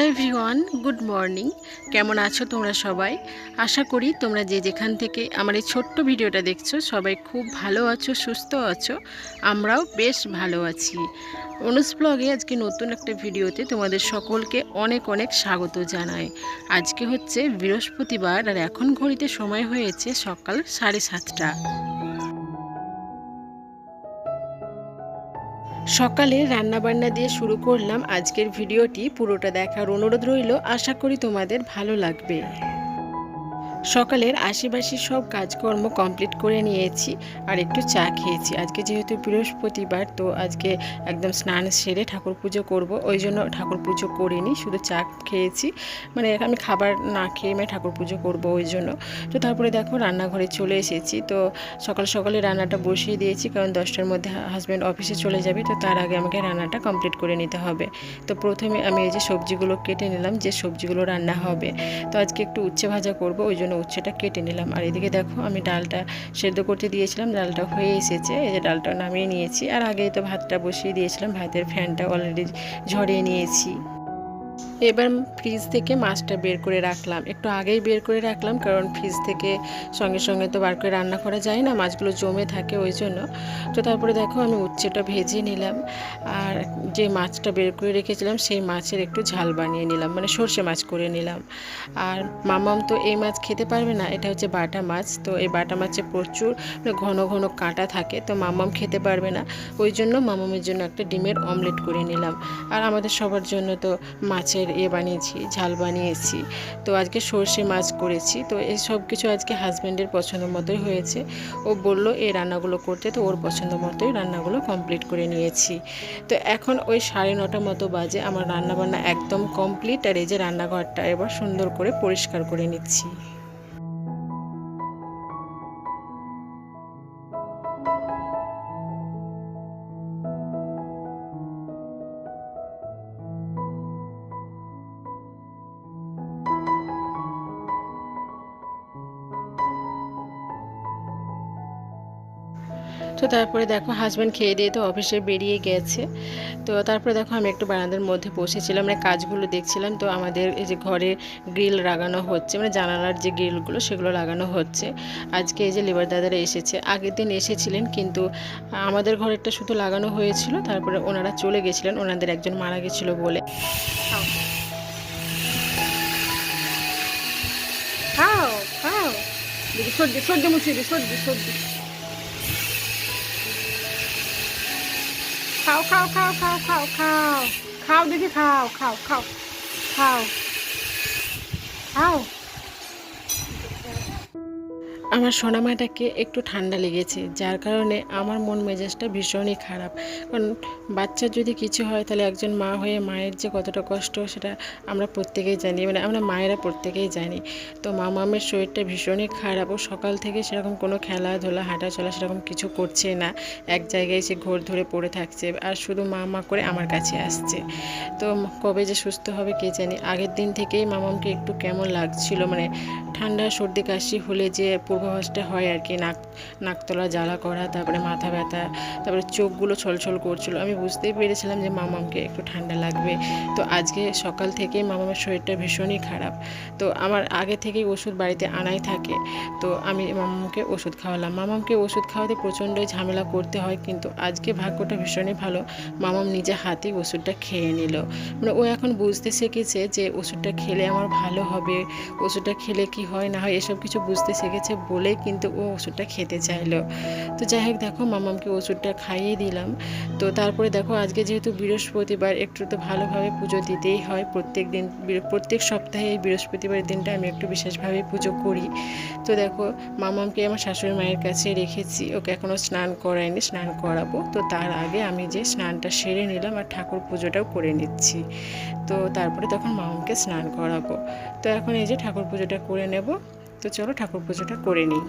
Hello everyone, good morning. কেমন আছো তোমরা সবাই? আশা করি তোমরা যে যেখান থেকে আমার এই ছোট্ট ভিডিওটা দেখছ, সবাই খুব ভালো আছো, সুস্থ আছো, আমরাও বেশ ভালো আছি। অনুজ ব্লগে আজকে নতুন একটা ভিডিওতে তোমাদের সকলকে অনেক অনেক স্বাগত জানাই। আজকে হচ্ছে বৃহস্পতিবার আর এখন ঘড়িতে সময় হয়েছে সকাল সাড়ে সাতটা। সকালে রান্নাবান্না দিয়ে শুরু করলাম আজকের ভিডিওটি। পুরোটা দেখার অনুরোধ রইল। আশা করি তোমাদের ভালো লাগবে। সকালের আশেপাশে সব কাজকর্ম কমপ্লিট করে নিয়েছি আর একটু চা খেয়েছি। আজকে যেহেতু বৃহস্পতিবার, তো আজকে একদম স্নান সেরে ঠাকুর পুজো করব। ওই জন্য ঠাকুর পুজো করিনি, শুধু চা খেয়েছি। মানে আমি খাবার না খেয়ে মানে ঠাকুর পুজো করব ওই জন্য। তো তারপরে দেখো রান্নাঘরে চলে এসেছি। তো সকাল সকালে রান্নাটা বসিয়ে দিয়েছি, কারণ দশটার মধ্যে হাজব্যান্ড অফিসে চলে যাবে, তো তার আগে আমাকে রান্নাটা কমপ্লিট করে নিতে হবে। তো প্রথমে আমি এই যে সবজিগুলো কেটে নিলাম, যে সবজিগুলো রান্না হবে। তো আজকে একটু উচ্ছে ভাজা করব, ওই জন্য উচ্ছেটা কেটে নিলাম। আর এদিকে দেখো আমি ডালটা সেদ্ধ করতে দিয়েছিলাম, ডালটা হয়ে এসেছে। এই যে ডালটা নামিয়ে নিয়েছি। আর আগেই তো ভাতটা বসিয়ে দিয়েছিলাম, ভাতের ফ্যানটা অলরেডি ঝরিয়ে নিয়েছি। এবার ফ্রিজ থেকে মাছটা বের করে রাখলাম। একটু আগেই বের করে রাখলাম, কারণ ফ্রিজ থেকে সঙ্গে সঙ্গে তো বার করে রান্না করা যায় না, মাছগুলো জমে থাকে ওই জন্য। তো তারপরে দেখো আমি উচ্ছেটা ভেজে নিলাম, আর যে মাছটা বের করে রেখেছিলাম সেই মাছের একটু ঝাল বানিয়ে নিলাম মানে সর্ষে মাছ করে নিলাম। আর মামাম তো এই মাছ খেতে পারবে না, এটা হচ্ছে বাটা মাছ, তো এই বাটা মাছে প্রচুর মানে ঘন ঘন কাঁটা থাকে, তো মামাম খেতে পারবে না। ওই জন্য মামামের জন্য একটা ডিমের অমলেট করে নিলাম। আর আমাদের সবার জন্য তো মাছের এ বানিয়েছি, ঝাল বানিয়েছি। তো আজকে সর্ষে মাছ করেছি। তো এই সব কিছু আজকে হাজব্যান্ডের পছন্দ মতোই হয়েছে। ও বলল এই রান্নাগুলো করতে। তো ওর পছন্দ মতোই রান্নাগুলো কমপ্লিট করে নিয়েছি। তো এখন ওই সাড়ে নটা মতো বাজে। আমার রান্নাবান্না একদম কমপ্লিট আর এই যে রান্নাঘরটা এবার সুন্দর করে পরিষ্কার করে নিচ্ছি। তো তারপরে দেখো হাজব্যান্ড খেয়ে দিয়ে তো অফিসে বেরিয়ে গেছে। তো তারপরে দেখো আমি একটু বারান্দার মধ্যে বসেছিলাম মানে কাজগুলো দেখছিলাম। তো আমাদের এই যে ঘরে গ্রিল লাগানো হচ্ছে মানে জানালার যে গ্রিলগুলো সেগুলো লাগানো হচ্ছে। আজকে এই যে লেবার দাদারা এসেছে। আগের দিন এসেছিলেন, কিন্তু আমাদের ঘরেরটা শুধু লাগানো হয়েছিল, তারপরে ওনারা চলে গেছিলেন। ওনাদের একজন মারা গেছিল বলে। খাও খাও। সর্দি সর্দি মুছিয়ে সর্দি সর্দি। খাও খাও খাও খাও খাও খাও। খাও দেখি খাও খাও খাও খাও। খাও। আমার সোনামাটাকে একটু ঠান্ডা লেগেছে, যার কারণে আমার মন মেজাজটা ভীষণই খারাপ। কারণ বাচ্চার যদি কিছু হয়, তাহলে একজন মা হয়ে মায়ের যে কতটা কষ্ট, সেটা আমরা প্রত্যেকেই জানি। মানে আমরা মায়েরা প্রত্যেকেই জানি। তো মামামের শরীরটা ভীষণই খারাপ। ও সকাল থেকে সেরকম কোনো খেলাধুলা, হাঁটাচলা সেরকম কিছু করছে না। এক জায়গায় সে ঘোর ধরে পড়ে থাকছে আর শুধু মা মা করে আমার কাছে আসছে। তো কবে যে সুস্থ হবে কে জানি? আগের দিন থেকেই মামামকে একটু কেমন লাগছিল মানে ঠান্ডা, সর্দি, কাশি হলে যে পূর্বাভাসটা হয় আর কি, নাক, নাকতলা জ্বালা করা, তারপরে মাথা ব্যথা, তারপরে চোখগুলো ছলছল করছিল। আমি বুঝতেই পেরেছিলাম যে মামামকে একটু ঠান্ডা লাগবে। তো আজকে সকাল থেকেই মামামের শরীরটা ভীষণই খারাপ। তো আমার আগে থেকেই ওষুধ বাড়িতে আনাই থাকে। তো আমি মামামকে ওষুধ খাওয়ালাম। মামামকে ওষুধ খাওয়াতে প্রচণ্ডই ঝামেলা করতে হয়, কিন্তু আজকে ভাগ্যটা ভীষণই ভালো। মামাম নিজে হাতেই ওষুধটা খেয়ে নিল। মানে ও এখন বুঝতে শিখেছে যে ওষুধটা খেলে আমার ভালো হবে, ওষুধটা খেলে কি হয় না হয় এসব কিছু বুঝতে শিখেছে। বলেই কিন্তু ও ওষুধটা খেতে চাইলো। তো যাই হোক দেখো, মামামকে ওষুধটা খাইয়ে দিলাম। তো তারপরে দেখো, আজকে যেহেতু বৃহস্পতিবার, একটু তো ভালোভাবে পুজো দিতেই হয়। প্রত্যেক দিন প্রত্যেক সপ্তাহে এই বৃহস্পতিবার দিনটা আমি একটু বিশেষভাবে পুজো করি। তো দেখো, মামামকে আমার শাশুড়ি মায়ের কাছে রেখেছি। ওকে এখনও স্নান করাইনি স্নান করাবো। তো তার আগে আমি যে স্নানটা সেরে নিলাম আর ঠাকুর পুজোটাও করে নিচ্ছি। তো তারপরে তখন মামামকে স্নান করাবো। তো এখন এই যে ঠাকুর পুজোটা করে নেব। তো চলো ঠাকুর পুজোটা করে নিই।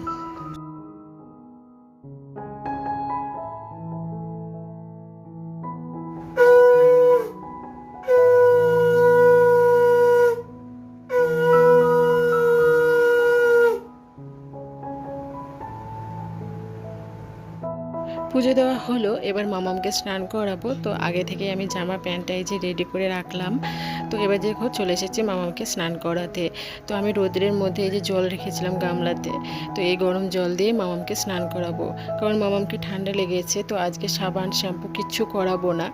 পুজো দেওয়া হলো, এবার মামামকে স্নান করাবো। তো আগে থেকে আমি জামা প্যান্টটা এই যে রেডি করে রাখলাম। তো এবার দেখো চলে এসেছে মামামকে স্নান করাতে। তো আমি রোদ্রের মধ্যে এই যে জল রেখেছিলাম গামলাতে, তো এই গরম জল দিয়ে মামামকে স্নান করাবো। কারণ মামামকে ঠান্ডা লেগেছে, তো আজকে সাবান, শ্যাম্পু কিচ্ছু করাবো না।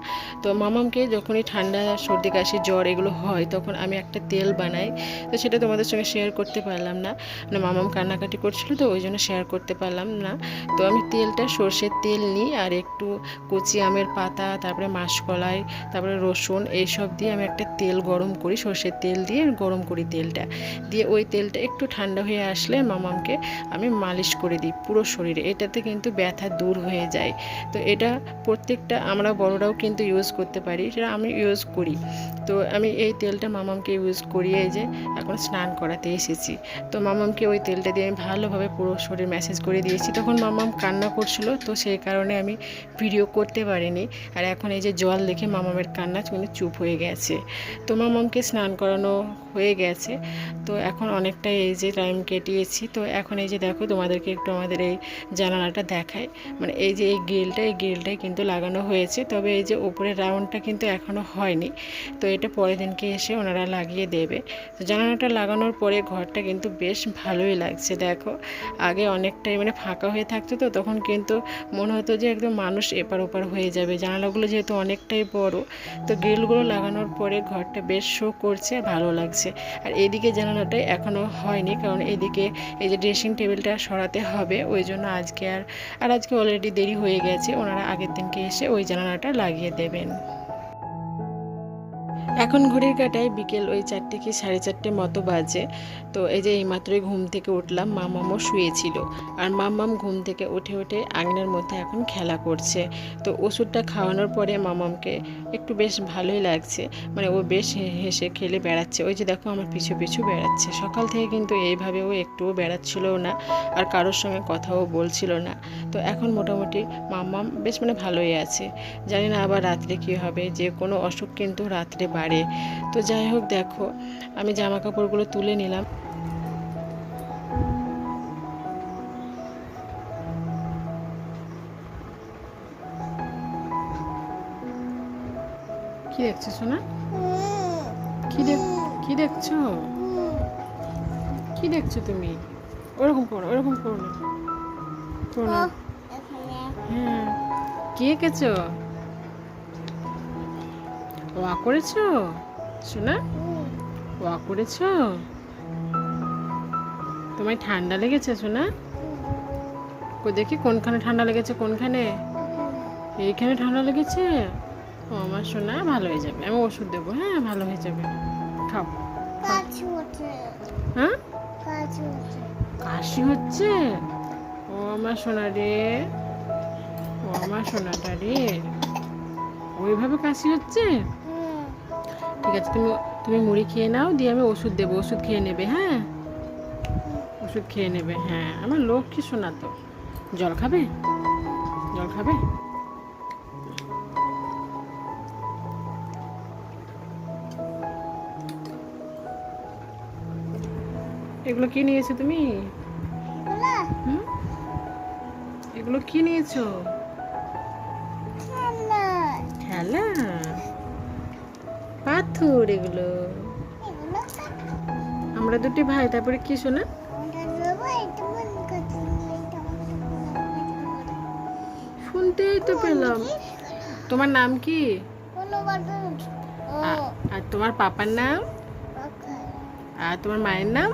তো মামামকে যখনই ঠান্ডা, সর্দি, কাশি, জ্বর এগুলো হয়, তখন আমি একটা তেল বানাই। তো সেটা তোমাদের সঙ্গে শেয়ার করতে পারলাম না। মানে মামাম কান্নাকাটি করছিল, তো ওই জন্য শেয়ার করতে পারলাম না। তো আমি তেলটা সর্ষের তেল নিই আর একটু কচি আমের পাতা, তারপরে মাসকলাই, তারপরে রসুন, এইসব দিয়ে আমি একটা তেল গরম করি, সর্ষের তেল দিয়ে গরম করি তেলটা। দিয়ে ওই তেলটা একটু ঠান্ডা হয়ে আসলে মামামকে আমি মালিশ করে দিই পুরো শরীরে। এটাতে কিন্তু ব্যথা দূর হয়ে যায়। তো এটা প্রত্যেকটা আমরা বড়রাও কিন্তু ইউজ করতে পারি, সেটা আমি ইউজ করি। তো আমি এই তেলটা মামামকে ইউজ করিয়ে যে এখন স্নান করাতে এসেছি। তো মামামকে ওই তেলটা দিয়ে আমি ভালোভাবে পুরো শরীর ম্যাসেজ করে দিয়েছি। তখন মামাম কান্না করছিল, তো সেই কারণে আমি ভিডিও করতে পারিনি। আর এখন এই যে জল দেখে মামামের কান্না কিন্তু চুপ হয়ে গেছে। তো মামামকে স্নান করানো হয়ে গেছে। তো এখন অনেকটা এই যে টাইম কেটিয়েছি। তো এখন এই যে দেখো, তোমাদেরকে একটু আমাদের এই জানালাটা দেখায় মানে এই যে এই গ্রিলটা, এই গ্রিলটাই কিন্তু লাগানো হয়েছে। তবে এই যে উপরের রাউন্ডটা কিন্তু এখনও হয়নি। তো এটা পরের দিনকে এসে ওনারা লাগিয়ে দেবে। তো জানালাটা লাগানোর পরে ঘরটা কিন্তু বেশ ভালোই লাগছে, দেখো। আগে অনেকটাই মানে ফাঁকা হয়ে থাকতো তো, তখন কিন্তু মনে হতো যে একদম মানুষ এপার ওপার হয়ে যাবে। জানালাগুলো যেহেতু অনেকটাই বড়, তো গ্রিলগুলো লাগানোর পরে ঘরটা বেশ শো করছে, ভালো লাগছে। আর এদিকে জানালাটাই এখনও হয়নি, কারণ এদিকে এই যে ড্রেসিং টেবিলটা সরাতে হবে, ওই জন্য আজকে আর আর আজকে অলরেডি দেরি হয়ে গেছে। ওনারা আগের দিনকে এসে ওই জানালাটা লাগিয়ে দেবেন। এখন ঘড়ির কাটায় বিকেল ওই চারটে কি সাড়ে চারটে মতো বাজে, তো এই যে এইমাত্রই ঘুম থেকে উঠলাম, মামামও শুয়েছিল। আর মামাম ঘুম থেকে উঠে উঠে আঙিনার মধ্যে এখন খেলা করছে। তো ওষুধটা খাওয়ানোর পরে মামামকে একটু বেশ ভালোই লাগছে মানে ও বেশ হেসে খেলে বেড়াচ্ছে। ওই যে দেখো আমার পিছু পিছু বেড়াচ্ছে। সকাল থেকে কিন্তু এইভাবে ও একটুও বেড়াচ্ছিলও না, আর কারোর সঙ্গে কথাও বলছিল না। তো এখন মোটামুটি মাম্মাম বেশ মানে ভালোই আছে। জানি না আবার রাত্রে কী হবে, যে কোনো অসুখ কিন্তু রাত্রে বাড়ে। তো যাই হোক দেখো আমি জামা কাপড়গুলো তুলে নিলাম। কি দেখছ সোনা? কি দেখ কি দেখছ? কি দেখছ তুমি? ওরকম করো ওরকম করো না। করো না। হ্যাঁ। কি এঁকেছো? ওয়া করেছ? শোনা ওয়া করেছ? তোমায় ঠান্ডা লেগেছে শোনা? কো দেখি কোনখানে ঠান্ডা লেগেছে কোনখানে? এইখানে ঠান্ডা লেগেছে? ও আমার সোনা ভালো হয়ে যাবে। আমি ওষুধ দেবো হ্যাঁ ভালো হয়ে যাবে। খাও। হ্যাঁ? কাশি হচ্ছে। ও আমার সোনা রে। ও আমার সোনাটা রে। ওইভাবে কাশি হচ্ছে? ঠিক আছে তুমি তুমি মুড়ি খেয়ে নাও দিয়ে আমি ওষুধ দেবো ওষুধ খেয়ে নেবে হ্যাঁ? ওষুধ খেয়ে নেবে হ্যাঁ। আমার লক্ষ্মী শোনা তো। জল খাবে? জল খাবে? এগুলো কি নিয়েছো তুমি? হুম? এগুলো কি নিয়েছো? খেলা পাথর এগুলো। আমরা দুটি ভাই তারপরে কি শোনা? শুনতেই তো পেলাম। তোমার নাম কি? আর তোমার পাপার নাম? আর তোমার মায়ের নাম?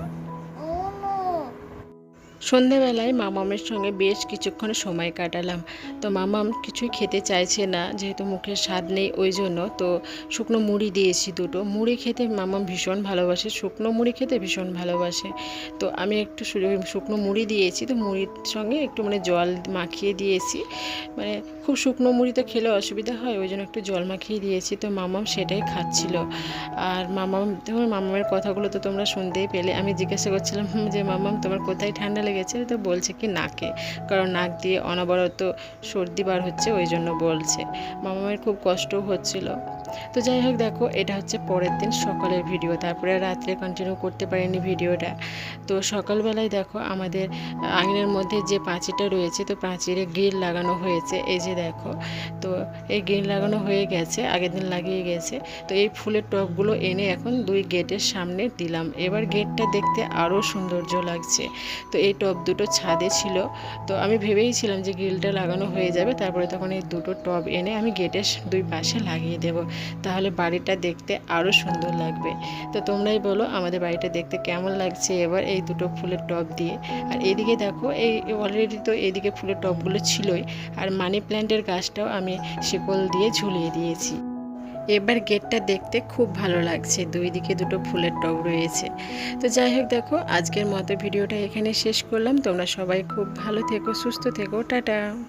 সন্ধেবেলায় মামামের সঙ্গে বেশ কিছুক্ষণ সময় কাটালাম। তো মামাম কিছুই খেতে চাইছে না, যেহেতু মুখের স্বাদ নেই ওই জন্য। তো শুকনো মুড়ি দিয়েছি দুটো। মুড়ি খেতে মামাম ভীষণ ভালোবাসে। শুকনো মুড়ি খেতে ভীষণ ভালোবাসে। তো আমি একটু শুকনো মুড়ি দিয়েছি। তো মুড়ির সঙ্গে একটু মানে জল মাখিয়ে দিয়েছি। মানে খুব শুকনো মুড়ি তো খেলে অসুবিধা হয়, ওই জন্য একটু জল মাখিয়ে দিয়েছি। তো মামাম সেটাই খাচ্ছিল। আর মামাম, তোমার মামামের কথাগুলো তো তোমরা শুনতেই পেলে। আমি জিজ্ঞাসা করছিলাম যে মামাম, তোমার কোথায় ঠান্ডা লেগেছে তো বলছে কি নাকে। কারণ নাক দিয়ে অনবরত সর্দি বার হচ্ছে, ওই জন্য বলছে। মামামের খুব কষ্ট হচ্ছিল। তো যাই হোক দেখো, এটা হচ্ছে পরের দিন সকালের ভিডিও তারপরে রাত্রে কন্টিনিউ করতে পারিনি ভিডিওটা তো সকালবেলায় দেখো, আমাদের আঙিনার মধ্যে যে পাঁচিটা রয়েছে, তো পাঁচিরে গ্রিল লাগানো হয়েছে। এই যে দেখো, তো এই গ্রিল লাগানো হয়ে গেছে, আগের দিন লাগিয়ে গেছে। তো এই ফুলের টবগুলো এনে এখন দুই গেটের সামনে দিলাম। এবার গেটটা দেখতে আরও সৌন্দর্য লাগছে। তো এই টব দুটো ছাদে ছিল। তো আমি ভেবেইছিলাম যে গ্রিলটা লাগানো হয়ে যাবে। তারপরে তখন এই দুটো টব এনে আমি গেটের দুই পাশে লাগিয়ে দেব। তাহলে বাড়িটা দেখতে আরও সুন্দর লাগবে। তো তোমরাই বলো আমাদের বাড়িটা দেখতে কেমন লাগছে এবার এই দুটো ফুলের টব দিয়ে। আর এদিকে দেখো, এই অলরেডি তো এদিকে ফুলের টবগুলো ছিলই। আর মানি প্ল্যান্টের গাছটাও আমি শিকল দিয়ে ঝুলিয়ে দিয়েছি। এবার গেটটা দেখতে খুব ভালো লাগছে, দুই দিকে দুটো ফুলের টব রয়েছে। তো যাই হোক দেখো, আজকের মতো ভিডিওটা এখানে শেষ করলাম। তোমরা সবাই খুব ভালো থেকো, সুস্থ থেকো, টাটা।